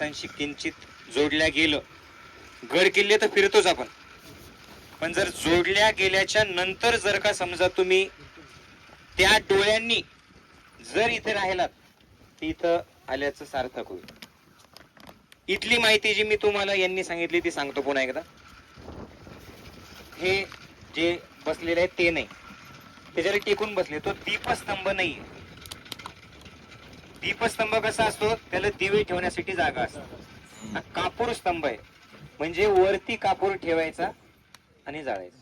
माणसांशी किंचित जोडल्या गेलं. गड किल्ले तर फिरतोच आपण. पण जर जोडल्या गेल्याच्यानंतर जर का समजा तुम्ही त्या डोळ्यांनी जर इथे राहिलात तर इथं आल्याचं सार्थक होईल. इथली माहिती जी मी तुम्हाला यांनी सांगितली ती सांगतो पुन्हा एकदा. हे जे बसलेले आहेत ते नाही. त्याच्यावर टेकून बसले तो दीपस्तंभ नाहीये. दीपस्तंभ कसा असतो? त्याला दिवे ठेवण्यासाठी जागा असते. हा कापूर स्तंभ आहे. म्हणजे वरती कापूर ठेवायचा आणि जाळायचा.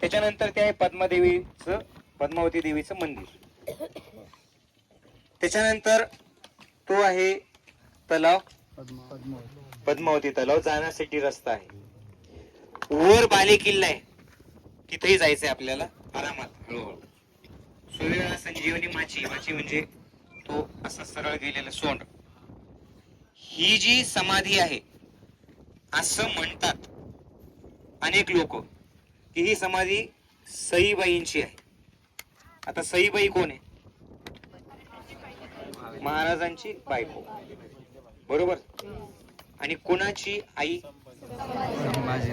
त्याच्यानंतर ते आहे पद्मादेवीचं पद्मावती देवीचं मंदिर. त्याच्यानंतर तो आहे तलाव. पद्मावती तलाव जाण्यासाठी रस्ता आहे. वर बाले किल्ला आहे. तिथेही जायचंय आपल्याला. आरामात. हळूहळू. सूर्य संजीवनी माची. माची म्हणजे तो असं सरळ गेलेलं सोंड. ही जी समाधी आहे असं म्हणतात अनेक लोक की ही समाधी सईबाईंची आहे. आता सईबाई कोण आहे? महाराजांची बायको. बरोबर? आणि कोणाची आई?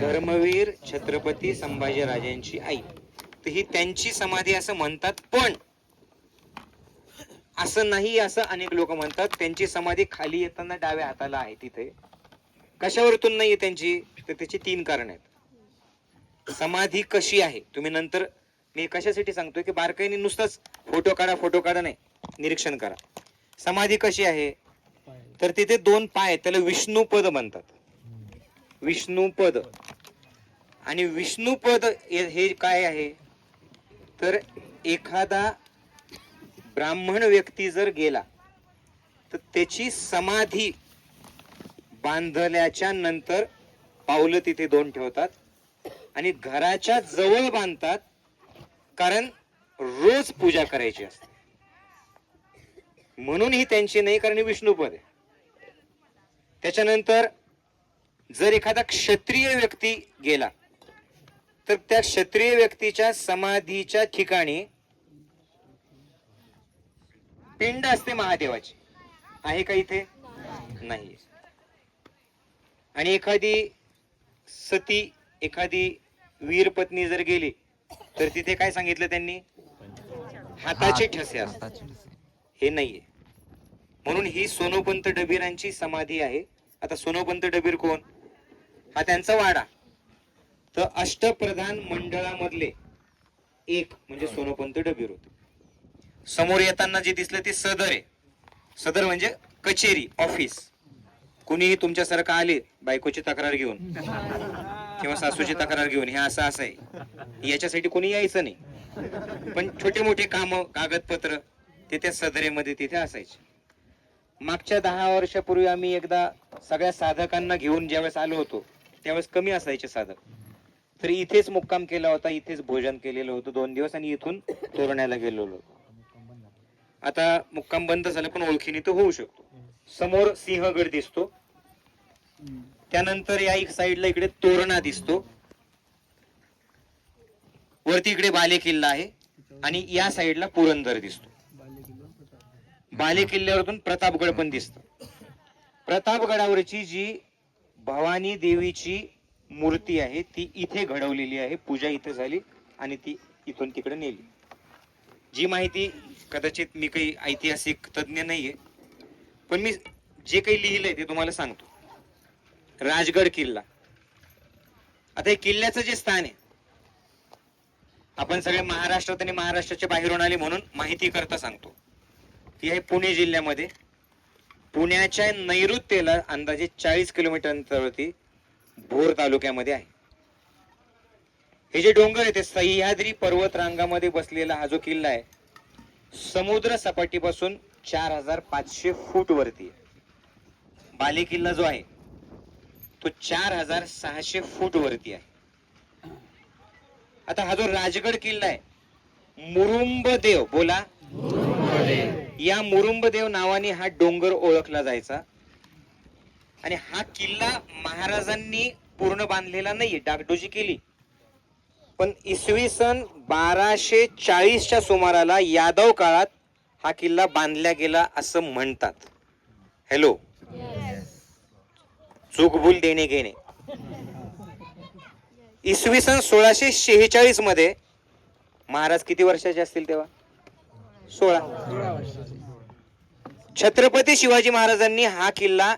धर्मवीर छत्रपती संभाजी राजांची आई. तर ही त्यांची समाधी असं म्हणतात पण असं नाही असं अनेक लोक म्हणतात. त्यांची समाधी खाली येताना डाव्या हाताला आहे तिथे. कशावरतून नाहीये त्यांची? तर त्याची तीन कारण आहेत. समाधी कशी आहे? तुम्ही नंतर मी कशासाठी सांगतोय की बारकाईने नुसतंच फोटो काढा फोटो काढा नाही निरीक्षण करा. समाधी कशी आहे? तर तिथे दोन पाय आहेत, त्याला विष्णुपद म्हणतात. विष्णुपद. आणि विष्णुपद हे हे काय आहे? तर एखादा ब्राह्मण व्यक्ती जर गेला तर त्याची समाधी बांधल्याच्या नंतर पावलं तिथे दोन ठेवतात आणि घराच्या जवळ बांधतात कारण रोज पूजा करायची असते. म्हणून ही त्यांची नाही कारण विष्णुपद आहे. त्याच्यानंतर जर एखादा क्षत्रिय व्यक्ती गेला तर त्या क्षत्रिय व्यक्तीच्या समाधीच्या ठिकाणी पिंड असते महादेवाची. आहे का इथे? नाही. आणि एखादी सती एखादी वीर पत्नी जर गेली तर तिथे काय सांगितलं त्यांनी? हाताचे ठसे असतात. हे नाहीये. म्हणून ही सोनोपंत डबीरांची समाधी आहे. आता सोनोपंत डबीर कोण? हा त्यांचा वाडा. तर अष्टप्रधान मंडळामधले एक म्हणजे सोनोपंत डबीर होते. समोर येताना जे दिसलं ते सदर आहे. सदर म्हणजे कचेरी ऑफिस कुणीही तुमच्यासारखं आले बायकोची तक्रार घेऊन किंवा सासूची तक्रार घेऊन हे असं असं आहे. याच्यासाठी कोणी यायचं नाही. पण छोटे मोठे काम कागदपत्र ते त्या सदरेमध्ये तिथे असायचे. मागच्या दहा वर्षापूर्वी आम्ही एकदा सगळ्या साधकांना घेऊन ज्यावेळेस आलो होतो त्यावेळेस कमी असायचे साधक. तर इथेच मुक्काम केला होता इथेच भोजन केलेलं होतं दोन दिवस आणि इथून तोरण्याला गेलेलो होतो. आता मुक्काम बंद झालं पण ओळखीने तो होऊ शकतो. समोर सिंहगड दिसतो. त्यानंतर या एक साईडला इकडे तोरणा दिसतो. वरती इकडे बाले किल्ला आहे आणि या साईडला पुरंदर दिसतो. बाले किल्ल्यावरतून प्रतापगड पण दिसत. प्रतापगडावरची जी भवानी देवीची मूर्ती आहे ती इथे घडवलेली आहे. पूजा इथे झाली आणि ती इथून तिकडे नेली. जी माहिती कदाचित मी काही ऐतिहासिक तज्ज्ञ नाहीये पण मी जे काही लिहिलंय ते तुम्हाला सांगतो. राजगड किल्ला. आता हे किल्ल्याचं जे स्थान आहे आपण सगळे महाराष्ट्रात आणि महाराष्ट्राच्या बाहेरून आले म्हणून माहिती करता सांगतो. ती आहे पुणे जिल्ह्यामध्ये. पुण्याच्या नैऋत्येला अंदाजे चाळीस किलोमीटर अंतरावरती भोर तालुक्यामध्ये आहे. हे जे डोंगर आहे ते सह्याद्री पर्वत रांगामध्ये बसलेला हा जो किल्ला आहे समुद्र सपाटीपासून चार हजार पाचशे फूट वरती आहे. बाले किल्ला जो आहे तो चार हजार सहाशे फूट वरती आहे. आता हा जो राजगड किल्ला आहे मुरुंब देव बोला. या मुरुंबदेव नावाने हा डोंगर ओळखला जायचा. आणि हा किल्ला महाराजांनी पूर्ण बांधलेला नाहीये डागडोजी केली. पण इसवी सन बाराशे चाळीसच्या सुमाराला यादव काळात हा किल्ला बांधला गेला असं म्हणतात. हॅलो चुकभूल देणे घेणे. इसवी सन सोळाशे शेहेचाळीसमध्ये महाराज किती वर्षाचे असतील तेव्हा? सोळा. छत्रपती शिवाजी महाराजांनी हा किल्ला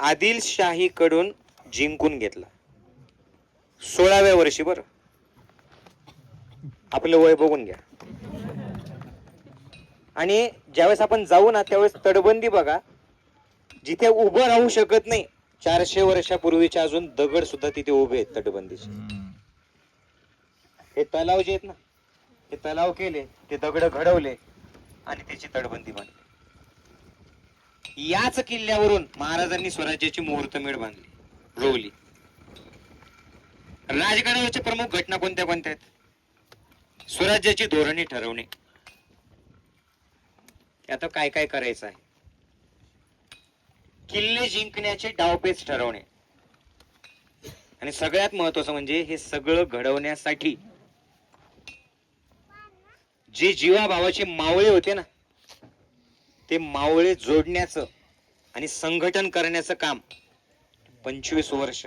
आदिलशाही कडून जिंकून घेतला. सोळाव्या वर्षी बरं. आपलं वय बघून घ्या. आणि ज्यावेळेस आपण जाऊ ना त्यावेळेस तटबंदी बघा. जिथे उभं राहू शकत नाही चारशे वर्षापूर्वीचे अजून दगड सुद्धा तिथे उभे आहेत तटबंदीचे. हे तलाव जे आहेत ना हे तलाव केले ते दगड घडवले आणि त्याची तटबंदी बांधली याच किल्ल्यावरून महाराजांनी स्वराज्याची मुहूर्तमेढ बांधली रोवली. राजगडावरच्या प्रमुख घटना कोणत्या कोणत्या आहेत? स्वराज्याची धोरणे ठरवणे. आता काय काय करायचं आहे? किल्ले जिंकण्याचे डावपेच ठरवणे. आणि सगळ्यात महत्वाचं म्हणजे हे सगळं घडवण्यासाठी जे जीवाभावाचे मावळे होते ना ते मावळे जोडण्याचं आणि संघटन करण्याचं काम पंचवीस वर्ष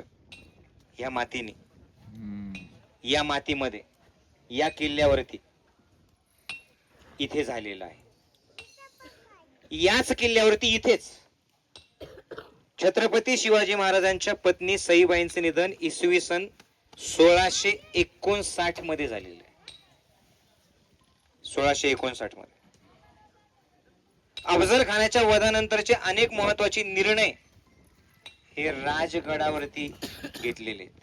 या मातीने. या मातीमध्ये या किल्ल्यावरती इथे झालेलं आहे. याच किल्ल्यावरती इथेच छत्रपती शिवाजी महाराजांच्या पत्नी सईबाईंचे निधन इसवी सन सोळाशे एकोणसाठमध्ये झालेलं आहे. सोळाशे एकोणसाठमध्ये. अफजल खानाच्या वधानंतरचे अनेक महत्त्वाचे निर्णय हे राजगडावरती घेतलेले आहेत.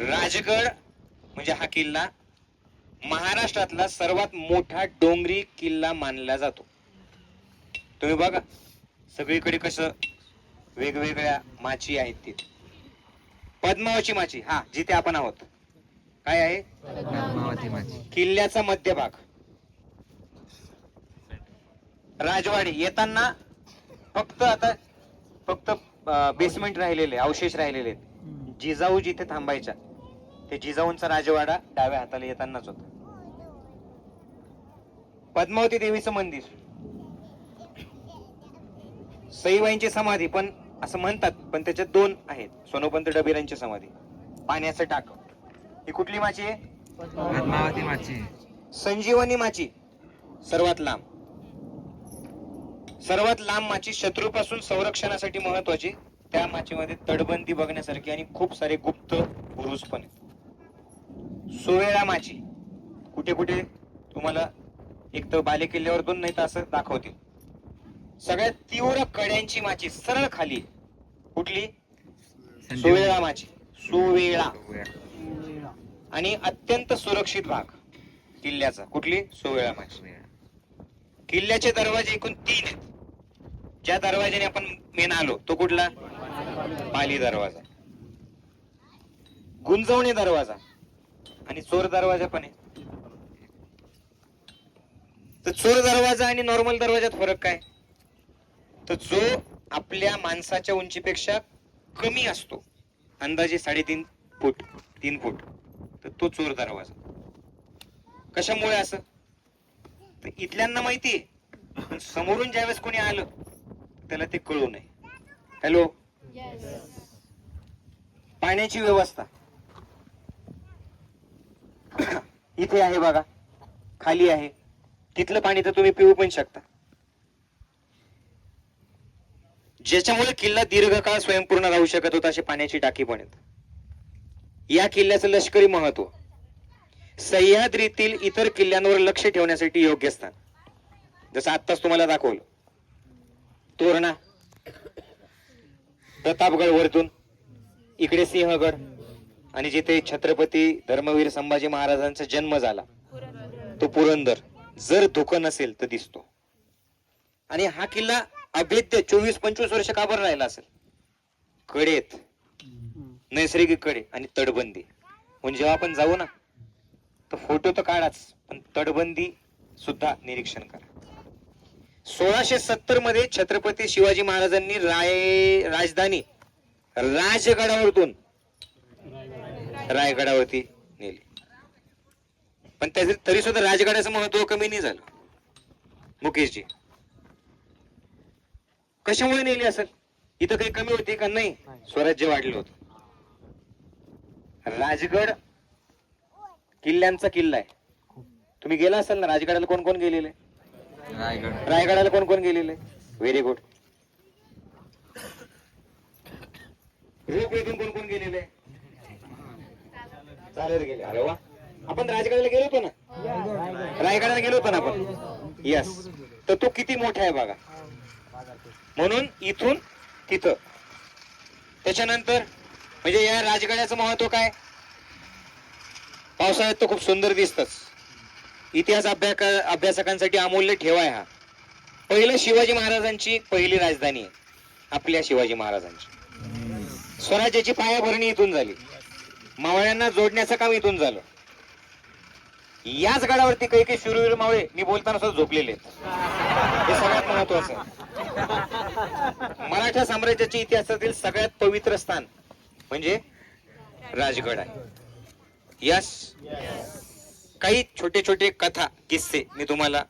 राजगड म्हणजे हा किल्ला महाराष्ट्रातला सर्वात मोठा डोंगरी किल्ला मानला जातो. तुम्ही बघा सगळीकडे कसं वेगवेगळ्या माची आहेत तिथे. पद्मावती माची हा जिथे आपण आहोत. काय आहे? पद्मावती माझी किल्ल्याचा मध्यभाग. राजवाडी येताना फक्त आता फक्त बेसमेंट राहिलेले अवशेष राहिलेले. जिजाऊ जिथे थांबायच्या ते जिजाऊंचा राजवाडा डाव्या हाताला येतानाच होता. पद्मावती देवीचं मंदिर. सईबाईंची समाधी पण असं म्हणतात पण त्याच्यात दोन आहेत. सोनोपंत डबेरांची समाधी. पाण्याचं टाक. ही कुठली माची आहे? पद्मावती माझी संजीवनी माची. सर्वात लांब. सर्वात लांब माची शत्रूपासून संरक्षणासाठी महत्वाची. त्या माचीमध्ये तटबंदी बघण्यासारखी आणि खूप सारे गुप्त बुरुज पण आहेत. सोवेळा माची कुठे कुठे? तुम्हाला एक तर बाले किल्ल्यावर दोन नाही तर असं दाखवतील. सगळ्यात तीव्र कड्यांची माची सरळ खाली. कुठली? सुवेळा. माची सुवेळा. आणि अत्यंत सुरक्षित भाग. किल्ल्याचा. कुठली? सोवेळा. माची किल्ल्याचे दरवाजे एकूण तीन आहेत. ज्या दरवाजाने आपण मेन आलो तो कुठला? पाली दरवाजा. गुंजवणे दरवाजा. आणि चोर दरवाजा पण आहे. तर चोर दरवाजा आणि नॉर्मल दरवाजात फरक काय? तर जो आपल्या माणसाच्या उंचीपेक्षा कमी असतो अंदाजे साडेतीन फूट तीन फूट तर तो चोर दरवाजा. कशामुळे असं? तर इथल्यांना माहिती पण समोरून ज्यावेळेस कोणी आलं त्याला ते कळू नये. हॅलो पाण्याची व्यवस्था. इथे आहे बघा. खाली आहे. तिथलं पाणी तर तुम्ही पिऊ पण शकता. ज्याच्यामुळे किल्ला दीर्घकाळ स्वयंपूर्ण राहू शकत होता अशी पाण्याची टाकी पण आहेत या किल्ल्याचं लष्करी महत्त्व. सह्याद्रीतील इतर किल्ल्यांवर लक्ष ठेवण्यासाठी योग्य स्थान. जसं आत्ताच तुम्हाला दाखवलं. तोरणा. प्रतापगड वरतून. इकडे सिंहगड. आणि जिथे छत्रपती धर्मवीर संभाजी महाराजांचा जन्म झाला तो पुरंदर. जर धुकं नसेल तर दिसतो. आणि हा किल्ला अभेद्य चोवीस पंचवीस वर्ष काबर राहिला असेल? कडेत. नैसर्गिककडे आणि तटबंदी. म्हणजे जेव्हा आपण जाऊ ना तर फोटो तर काढाच पण तटबंदी सुद्धा निरीक्षण करा. सोळाशे सत्तरमध्ये छत्रपती शिवाजी महाराजांनी राय राजधानी राजगडावरतून रायगडावरती नेली. पण त्याचे तरी सुद्धा राजगडाचं महत्त्व कमी नाही झालं. मुकेशजी. कशामुळे नेली असेल? इथं काही कमी होती का? नाही. स्वराज्य वाढलं होतं. राजगड किल्ल्यांचा किल्ला आहे. तुम्ही गेला असाल ना राजगडाला कोण कोण गेलेले रायगड. रायगडाला कोण कोण गेलेले व्हेरी गुड रोपवेतून कोण कोण गेलेले गेले. अरे वा. आपण राजगडाला गेलो होतो ना? रायगडाला गेलो होतो ना आपण? यस तर तो किती मोठा आहे बघा. म्हणून इथून तिथं. त्याच्यानंतर म्हणजे या राजगडाचं महत्त्व काय? पावसाळ्यात तर खूप सुंदर दिसतच. इतिहास अभ्यास अभ्यासकांसाठी अमूल्य ठेवा आहे हा. पहिलं शिवाजी महाराजांची पहिली राजधानी आहे. आपल्या शिवाजी महाराजांची. स्वराज्याची पायाभरणी इथून झाली. मावळ्यांना जोडण्याचं काम इथून झालं. याच गडावरती काही काही शूरवीर मावळे मी बोलताना सुद्धा झोपलेले हे सगळ्यात महत्वाचं. मराठा साम्राज्याच्या इतिहासातील सगळ्यात पवित्र स्थान म्हणजे राजगड आहे. यस काही छोटे छोटे कथा किस्से मी तुम्हाला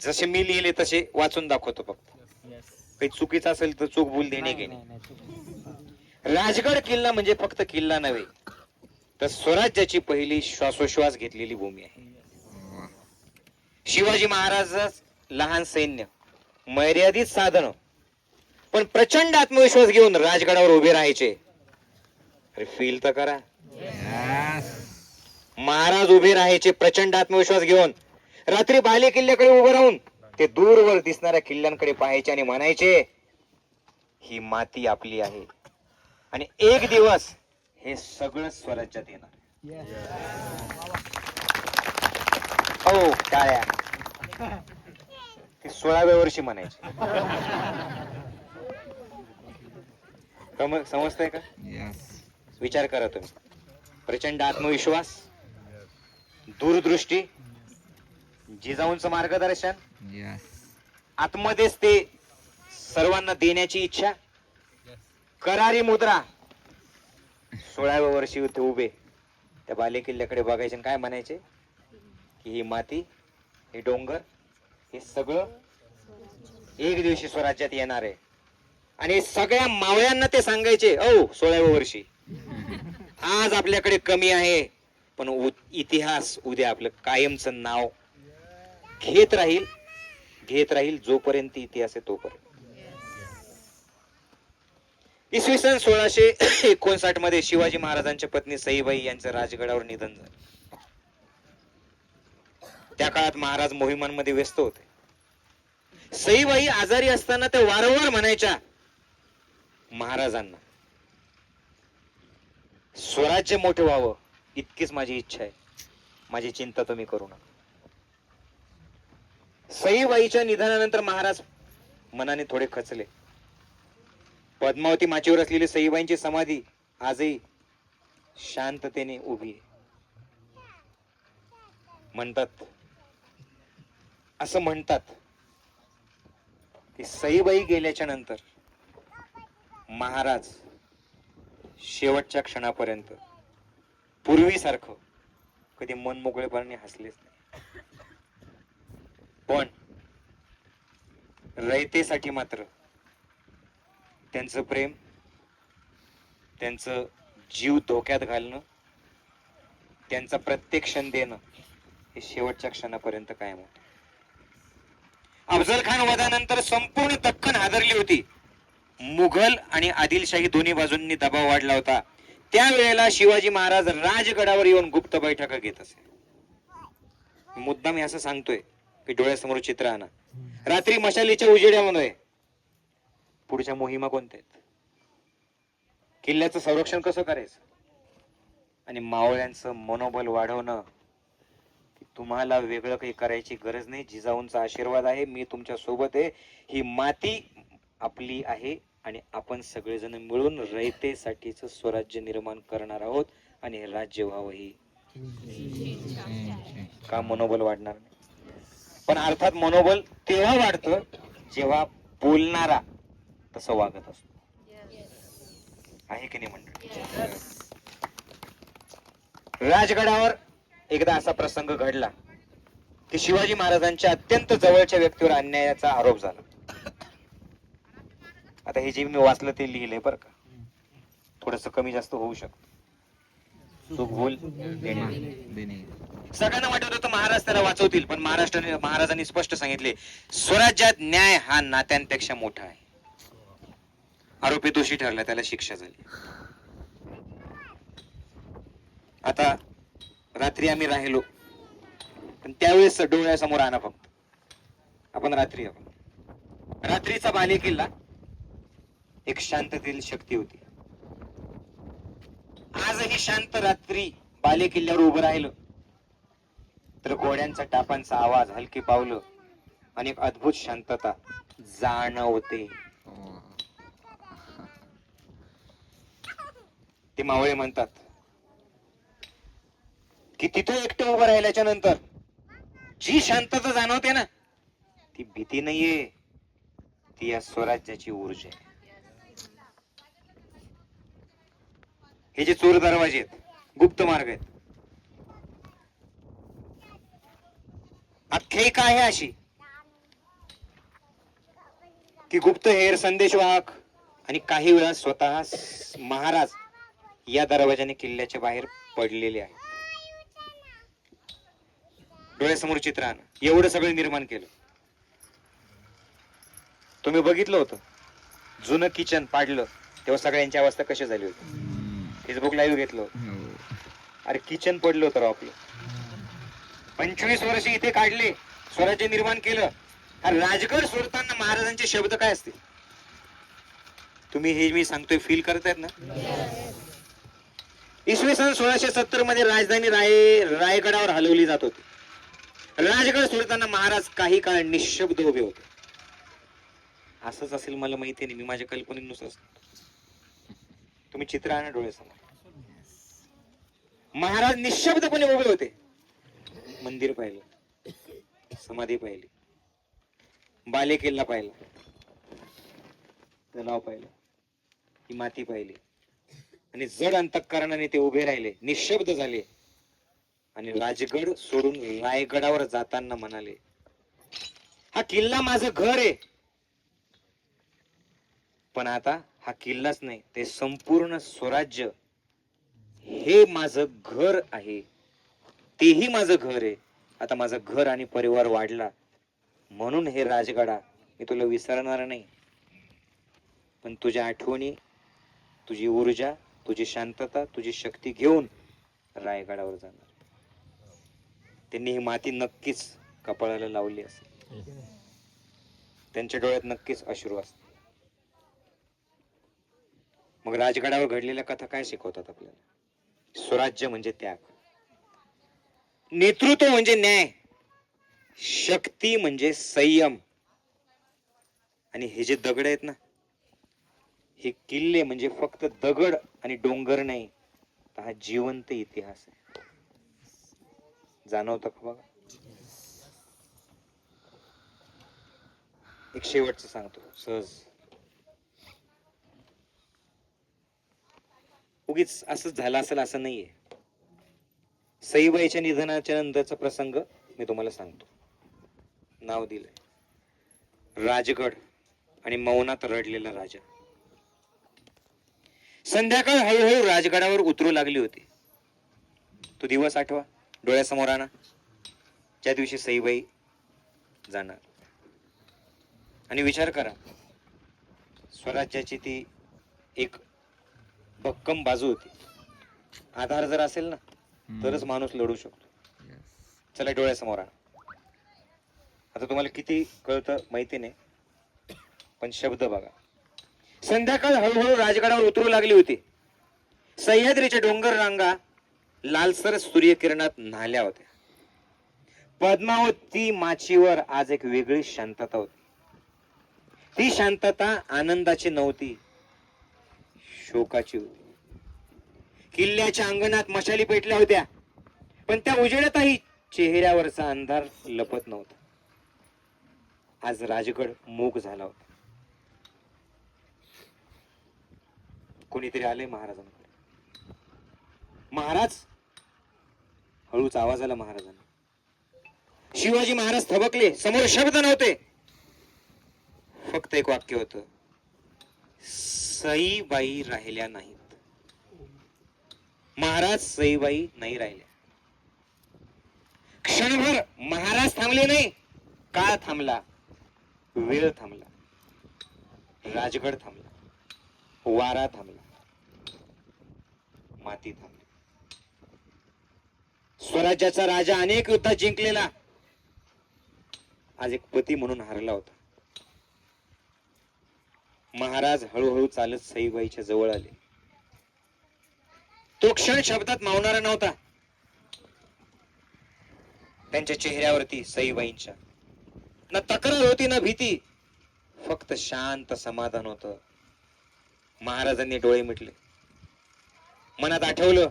जसे मी लिहिले तसे वाचून दाखवतो फक्त. काही चुकीचं असेल तर चूक भूल देणे घेणे. राजगड किल्ला म्हणजे फक्त किल्ला नव्हे तर स्वराज्याची पहिली श्वासोश्वास घेतलेली भूमी आहे. शिवाजी महाराज लहान सैन्य मर्यादित साधन पण प्रचंड आत्मविश्वास घेऊन राजगडावर उभे राहायचे. अरे फील तर करा. महाराज उभे राहायचे प्रचंड आत्मविश्वास घेऊन रात्री बाले किल्ल्याकडे उभं राहून ते दूरवर दिसणाऱ्या किल्ल्यांकडे पाहायचे आणि म्हणायचे ही माती आपली आहे. आणि एक दिवस हे सगळं स्वराज्यात येणार. हो टाळ्या. ते सोळाव्या वर्षी म्हणायचे. समजतंय का. विचार करा तुम्ही. प्रचंड आत्मविश्वास दूरदृष्टी जिजाऊंचं मार्गदर्शन. आतमध्येच ते सर्वांना देण्याची इच्छा करारी मुद्रा. सोळाव्या वर्षी होते उभे. त्या बाले किल्ल्याकडे बघायचे आणि काय म्हणायचे? की ही माती हे डोंगर हे सगळं एक दिवशी स्वराज्यात येणार आहे. आणि सगळ्या मावळ्यांना ते सांगायचे औ सोळाव्या वर्षी. आज आपल्याकडे कमी आहे पण उ- इतिहास उद्या आपलं कायमचं नाव घेत राहील घेत राहील जोपर्यंत इतिहास आहे तोपर्यंत. इसवी सन सोळाशे एकोणसाठमध्ये शिवाजी महाराजांच्या पत्नी सईबाई यांचं राजगडावर निधन झालं. त्या काळात महाराज मोहिमांमध्ये व्यस्त होते. सईबाई आजारी असताना त्या वारंवार म्हणायच्या महाराजांना स्वराज्य मोठे व्हावं इतकीच माझी इच्छा आहे. माझी चिंता तुम्ही करू नका. सईबाईच्या निधनानंतर महाराज मनाने थोडे खचले. पद्मावती माचीवर असलेली सईबाईंची समाधी आजही शांततेने उभी आहे. म्हणतात असं म्हणतात की सईबाई गेल्याच्यानंतर महाराज शेवटच्या क्षणापर्यंत पूर्वीसारखं कधी मन मोकळेपणाने हसलेच नाही. पण रयतेसाठी मात्र त्यांचं प्रेम त्यांचं जीव धोक्यात घालणं त्यांचा प्रत्येक क्षण देणं हे शेवटच्या क्षणापर्यंत कायम होत. अफजल खान वधानंतर संपूर्ण दख्खन हादरली होती. मुघल आणि आदिलशाही दोन्ही बाजूंनी दबाव वाढला होता. त्यावेळेला शिवाजी महाराज राजगडावर येऊन गुप्त बैठका घेत असे. मुद्दाम मी असं सांगतोय की डोळ्यासमोर चित्र आणा. रात्री मशालीच्या उजेड्यामध्ये पुढच्या मोहिमा कोणत्या आहेत? किल्ल्याचं संरक्षण कसं करायचं? आणि मावळ्यांचं मनोबल वाढवणं की तुम्हाला वेगळं काही करायची गरज नाही. जिजाऊंचा आशीर्वाद आहे मी तुमच्यासोबत आहे. ही माती आपली आहे आणि आपण सगळेजण मिळून रयतेसाठीच स्वराज्य निर्माण करणार आहोत आणि हे राज्य व्हावं ही का मनोबल वाढणार नाही? पण अर्थात मनोबल तेव्हा वाढतं जेव्हा बोलणारा तसं वागत असतो. आहे की नाही मंडळी? राजगडावर एकदा असा प्रसंग घडला की शिवाजी महाराजांच्या अत्यंत जवळच्या व्यक्तीवर अन्यायाचा आरोप झाला. आता हे जे मी वाचलं ते लिहिलंय बरं का. थोडस कमी जास्त होऊ शकतं. चूक भूल सगळ्यांना वाटत होतं महाराज त्याला वाचवतील पण महाराष्ट्राने महाराजांनी स्पष्ट सांगितले स्वराज्यात न्याय हा नात्यांपेक्षा मोठा आहे. आरोपी दोषी ठरला त्याला शिक्षा झाली. आता रात्री आम्ही राहिलो पण त्यावेळेस डोळ्यासमोर आणा फक्त. आपण रात्री आपण रात्रीचा बाले किल्ला एक शांततेतील शक्ती होती. आजही शांत रात्री बाले किल्ल्यावर उभं राहिलं. तर घोड्यांचा टापांचा आवाज हलकी पावलं आणि एक अद्भुत शांतता जाणवते. ते मावळे म्हणतात. की तिथे एकटं उभं राहिल्याच्या नंतर जी शांतता जाणवते ना ती भीती नाहीये. ती या स्वराज्याची ऊर्जा आहे. हे जे चोर दरवाजे आहेत गुप्त मार्ग आहेत. आख्यायिका आहे अशी. की गुप्त हेर संदेशवाहक आणि काही वेळा स्वतः महाराज या दरवाजाने किल्ल्याच्या बाहेर पडलेले आहे. डोळ्यासमोर चित्र आण एवढं सगळं निर्माण केलं. तुम्ही बघितलं होतं. जुनं किचन पाडलं तेव्हा सगळ्यांची अवस्था कशी झाली होती. फेसबुक लाईव्ह घेतलं होतं. हो. अरे किचन पडलं होतं राव आपलं. पंचवीस वर्ष इथे काढले स्वराज्य निर्माण केलं. राजगड सोडताना महाराजांचे शब्द काय असतील? तुम्ही हे मी सांगतोय फील करतायत ना? इसवी सन सोळाशे सत्तरमध्ये राजधानी राय रायगडावर हलवली जात होती. राजगड सोडताना महाराज काही काळ निशब्द उभे होते. असंच असेल मला माहिती नाही मी माझ्या कल्पनेनुसार. तुम्ही चित्र आणा डोळ्यासमोर. महाराज निशब्दपणे उभे होते. मंदिर पाहिलं. समाधी पाहिली. बाले किल्ला पाहिला. तलाव पाहिलं. ही माती पाहिली. आणि जड अंतकरणाने ते उभे राहिले निशब्द झाले. आणि राजगड सोडून रायगडावर जाताना म्हणाले हा किल्ला माझं घर आहे. पण आता हा किल्लाच नाही ते संपूर्ण स्वराज्य हे माझं घर आहे. तेही माझं घर आहे. आता माझं घर आणि परिवार वाढला. म्हणून हे राजगडा मी तुला विसरणार नाही. पण तुझ्या आठवणी तुझी ऊर्जा तुझी शांतता तुझी शक्ती घेऊन रायगडावर जाणार. त्यांनी ही माती नक्कीच कपाळाला लावली असेल. त्यांच्या डोळ्यात नक्कीच अश्रू असते मग राजगडावर घडलेल्या कथा काय शिकवतात आपल्याला? स्वराज्य म्हणजे त्याग. नेतृत्व म्हणजे न्याय. शक्ती म्हणजे संयम. आणि हे जे दगड आहेत ना हे किल्ले म्हणजे फक्त दगड आणि डोंगर नाही तर हा जिवंत इतिहास आहे. जाणवतं का बघा? एक शेवटचं सांगतो सहज. उगीच असंच झालं असेल असं नाहीये. सईबाईच्या निधनाच्या नंतरचा प्रसंग मी तुम्हाला सांगतो. नाव दिलंय. राजगड आणि मौनात रडलेला राजा. संध्याकाळ हळूहळू राजगडावर उतरू लागली होती. तो दिवस आठवा डोळ्यासमोर आणा. ज्या दिवशी सईबाई जाणार. आणि विचार करा स्वराज्याची ती एक भक्कम बाजू होती. आधार जर असेल ना तरच माणूस लढू शकतो. चला डोळ्यासमोर आणा. आता तुम्हाला किती कळतं माहिती नाही पण शब्द बघा. संध्याकाळ हळूहळू राजगडावर उतरू लागली होती. सह्याद्रीच्या डोंगर रांगा लालसर सूर्यकिरणात न्हाल्या होत्या. पद्मावती माचीवर आज एक वेगळी शांतता होती. ती शांतता आनंदाची नव्हती शोकाची होती. किल्ल्याच्या अंगणात मशाली पेटल्या होत्या पण त्या उजेडातही चेहऱ्यावरचा अंधार लपत नव्हता. आज राजगड मूक झाला होता. कोणीतरी आले महाराजांकडे. महाराज हळूच आवाज आला महाराजांना. शिवाजी महाराज थबकले समोर शब्द नव्हते. फक्त एक वाक्य होत सईबाई राहिल्या नाहीत. महाराज सईबाई नाही राहिल्या. क्षणभर महाराज थांबले नाही काळ थांबला वेळ थांबला राजगड थांबला वारा थांबला. माती थांबली. स्वराज्याचा राजा अनेक युद्धात जिंकलेला. आज एक पती म्हणून हरला होता. महाराज हळूहळू चालत सईबाईच्या जवळ आले. तो क्षण शब्दात मावणारा नव्हता. त्यांच्या चेहऱ्यावरती सईबाईंच्या ना तक्रार होती ना भीती. फक्त शांत समाधान होत. महाराजांनी डोळे मिटले. मनात आठवलं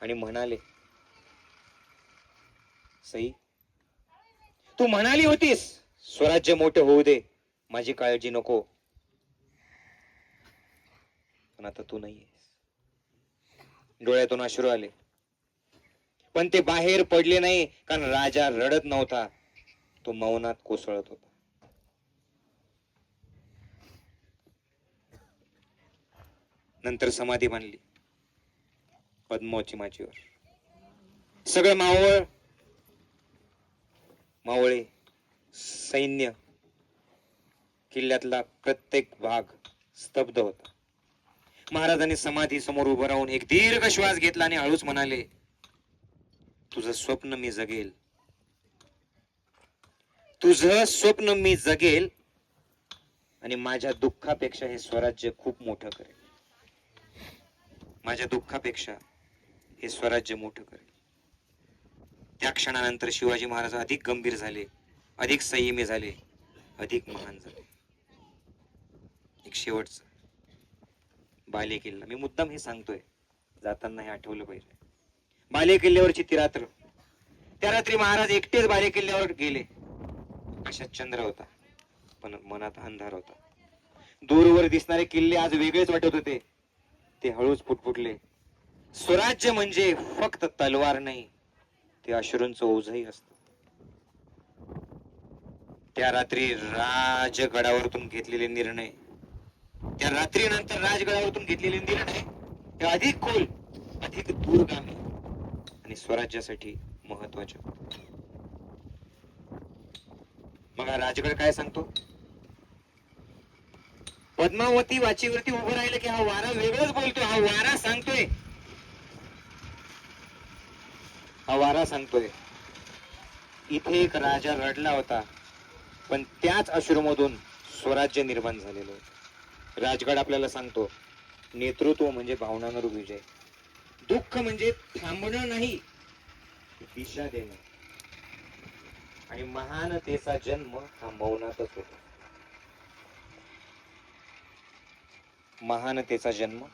आणि म्हणाले सई तू म्हणाली होतीस स्वराज्य मोठे होऊ दे माझी काळजी नको. पण आता तू नाहीयेस. डोळ्यातून अश्रू आले. पण ते बाहेर पडले नाही कारण राजा रडत नव्हता. तो मौनात कोसळत होता. नंतर समाधी बांधली पद्मावती माचीवर. सगळं मावळ मावळे सैन्य किल्ल्यातला प्रत्येक भाग स्तब्ध होता. महाराजांनी समाधी समोर उभं राहून एक दीर्घ श्वास घेतला आणि हळूच म्हणाले तुझं स्वप्न मी जगेल. तुझं स्वप्न मी जगेल आणि माझ्या दुःखापेक्षा हे स्वराज्य खूप मोठं करेल. माझ्या दुःखापेक्षा हे स्वराज्य मोठं करेल. त्या क्षणानंतर शिवाजी महाराज अधिक गंभीर झाले अधिक संयमी झाले अधिक महान झाले. एक शेवटचं. बाले किल्ला मी मुद्दाम हे सांगतोय. जाताना हे आठवलं पाहिजे. बाले किल्ल्यावरची ती रात्र. त्या रात्री महाराज एकटेच बाले किल्ल्यावर गेले. अशा चंद्र होता पण मनात अंधार होता. दूरवर दिसणारे किल्ले आज वेगळेच वाटत होते. ते हळूच फुटफुटले. स्वराज्य म्हणजे फक्त तलवार नाही ते अश्रूंचं ओझही असत. त्या रात्री राजगडावरतून घेतलेले निर्णय त्या रात्रीनंतर राजगडावरतून घेतलेले निर्णय हे अधिक खोल अधिक दूरगामी आणि स्वराज्यासाठी महत्त्वाचे मग राजगड काय सांगतो? पद्मावती वाचीवरती उभं राहिलं की हा वारा वेगळंच बोलतो हा वारा सांगतोय. हा वारा सांगतोय. इथे एक राजा रडला होता पण त्याच अश्रूमधून स्वराज्य निर्माण झालेलं होतं. राजगड आपल्याला सांगतो नेतृत्व म्हणजे भावनांवर विजय. दुःख म्हणजे थांबणं नाही दिशा देणं. आणि महानतेचा जन्म हा मौनातच होतो महानतेचा जन्म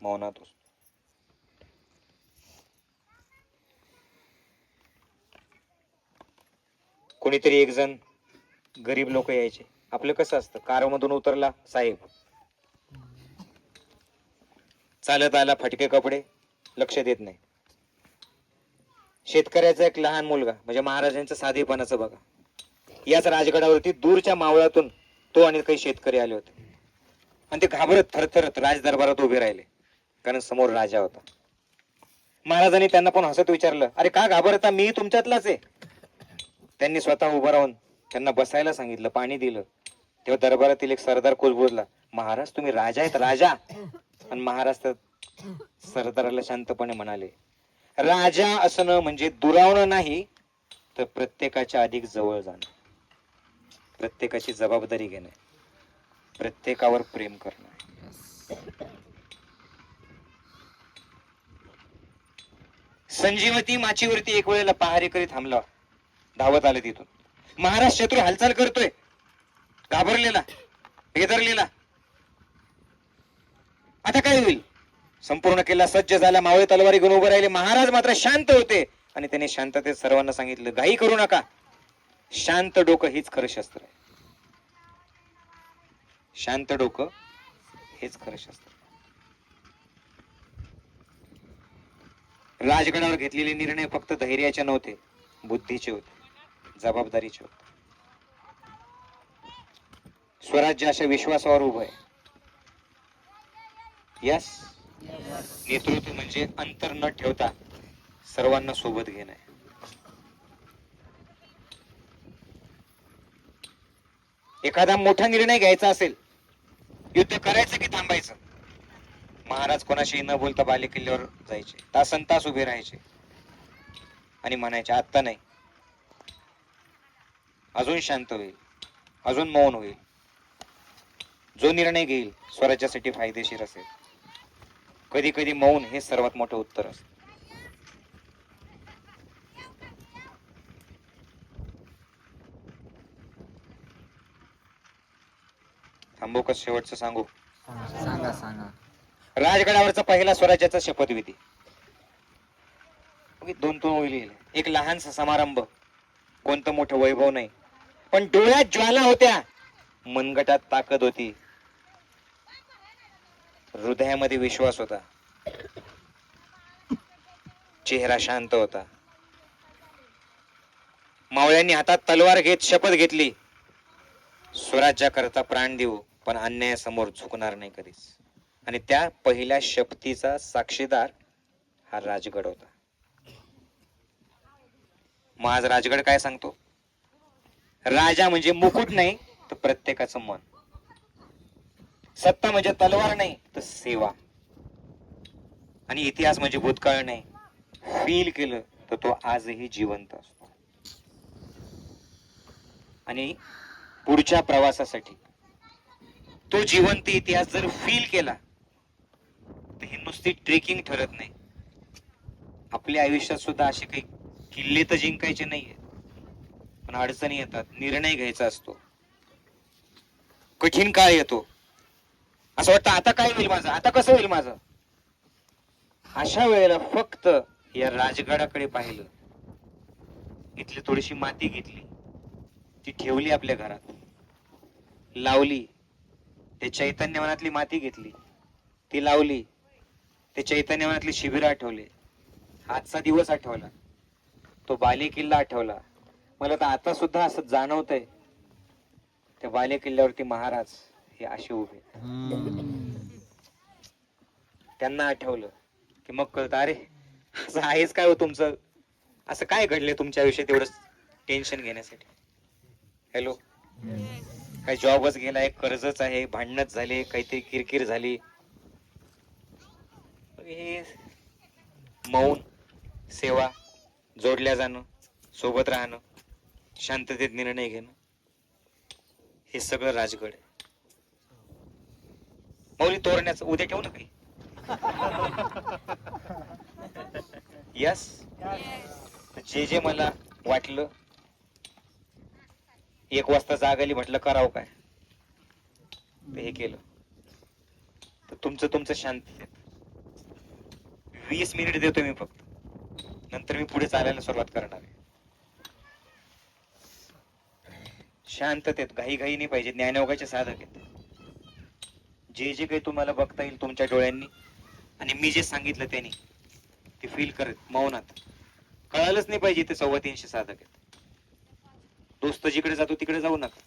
मौनात असतो कोणीतरी एक जण गरीब लोक यायचे. आपलं कसं असतं? कारमधून उतरला साहेब. चालत आला फटके कपडे लक्ष देत नाही. शेतकऱ्याचा एक लहान मुलगा म्हणजे महाराजांचं साधेपणाचं बघा. याच राजगडावरती दूरच्या मावळातून तो आणि काही शेतकरी आले होते. आणि ते घाबरत थरथरत राजदरबारात उभे राहिले. कारण समोर राजा होता. महाराजांनी त्यांना पण हसत विचारलं अरे का घाबरता? मी तुमच्यातलाच आहे. त्यांनी स्वतः उभं राहून त्यांना बसायला सांगितलं पाणी दिलं. तेव्हा दरबारातील एक सरदार कुलबुजला महाराज तुम्ही राजा आहेत राजा. आणि महाराज तर सरदाराला शांतपणे म्हणाले राजा असणं म्हणजे दुरावणं नाही तर प्रत्येकाच्या अधिक जवळ जाणं. प्रत्येकाची जबाबदारी घेणं. प्रत्येकावर प्रेम करणं. संजीवती माचीवरती एक वेळेला पहारेकरी थांबला. धावत आले तिथून. महाराज शत्रू हालचाल करतोय. घाबरलेला बेदरलेला. आता काय होईल? संपूर्ण किल्ला सज्ज झाला मावळे तलवारी घेऊन उभे राहिले. महाराज मात्र शांत होते. आणि त्याने शांततेत सर्वांना सांगितलं घाई करू नका. शांत डोकं हेच खरं शस्त्र आहे. शांत डोकं हेच खरं शस्त्र राजगडावर घेतलेले निर्णय फक्त धैर्याचे नव्हते बुद्धीचे होते. जबाबदारीचे होते. स्वराज्य अशा विश्वासावर उभं आहे. यस नेतृत्व म्हणजे अंतर न ठेवता सर्वांना सोबत घेणं आहे. एखादा मोठा निर्णय घ्यायचा असेल युद्ध करायचं की थांबायचं? महाराज कोणाशी न बोलता बालेकिल्ल्यावर जायचे तासन तास उभे राहायचे आणि म्हणायचे आत्ता नाही अजून शांत होईल. अजून मौन होईल. जो निर्णय घेईल स्वराज्यासाठी फायदेशीर असेल. कधी कधी मौन हे सर्वात मोठं उत्तर असतं. थांबू का शेवटचं सांगू? सांगा सांगा. राजगडावरचा पहिला स्वराज्याचा शपथविधी. दोन दोन लिहिले. एक लहानसा समारंभ. कोणतं मोठं वैभव नाही. पण डोळ्यात ज्वाला होत्या. मनगटात ताकद होती. हृदयामध्ये विश्वास होता. चेहरा शांत होता. मावळ्यांनी हातात तलवार घेत शपथ घेतली. स्वराज्याकरता प्राण देऊ पण अन्यायासमोर झुकणार नाही कधीच. आणि त्या पहिल्या शपथीचा साक्षीदार हा राजगड होता. मग आज राजगड काय सांगतो? राजा म्हणजे मुकुट नाही तर प्रत्येकाचं मन. सत्ता म्हणजे तलवार नाही तर सेवा. आणि इतिहास म्हणजे भूतकाळ नाही. फील केलं तर तो आजही जिवंत असतो. आणि पुढच्या प्रवासासाठी तो जिवंत इतिहास जर फील केला तर ही नुसती ट्रेकिंग ठरत नाही. आपल्या आयुष्यात सुद्धा असे काही किल्ले तर जिंकायचे नाहीये. पण अडचणी येतात. निर्णय घ्यायचा असतो. कठीण काळ येतो. असं वाटतं आता काय होईल माझं? आता कसं होईल माझं? अशा वेळेला फक्त या राजगडाकडे पाहिलं. इथली थोडीशी माती घेतली. ती ठेवली आपल्या घरात. लावली. ते चैतन्य मनातली माती घेतली. ती लावली. ते चैतन्य मनातली शिबिर आठवले. आजचा दिवस आठवला. तो बाले किल्ला आठवला. मला तर आता सुद्धा असं जाणवतंय. त्या बाले किल्ल्यावरती महाराज हे असे उभे त्यांना आठवलं की मग कळतं अरे असं आहेच काय हो तुमचं? असं काय घडलंय तुमच्या आयुष्यात एवढं टेन्शन घेण्यासाठी? हॅलो? काही जॉबच गेलाय कर्जच आहे भांडणच झाले काहीतरी किरकिर झाली. हे मौन सेवा जोडल्या जाणं सोबत राहणं. शांततेत निर्णय घेणं. हे सगळं राजगड आहे. मौली तोरण्याचं उद्या ठेवू ना काही? यस जे जे मला वाटलं एक वाजता जाग आली म्हटलं करावं काय? हे केलं. तर तुमचं तुमचं शांती वीस मिनिट देतो मी फक्त. नंतर मी पुढे चालायला सुरुवात करणार आहे. शांततेत घाई घाई नाही पाहिजे ज्ञानयोगाचे साधक आहेत. जे जे काही तुम्हाला बघता येईल तुमच्या डोळ्यांनी आणि मी जे सांगितलं त्यांनी ते फील करत मौनात. कळालंच नाही पाहिजे ते सव्वा तीनशे साधक आहेत. दोस्त जिकडे जातो तिकडे जाऊ नका.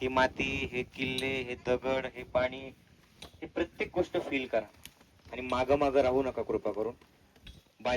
ही माती हे किल्ले हे दगड हे पाणी हे प्रत्येक गोष्ट फील करा. आणि माग माग राहू नका कृपा करून.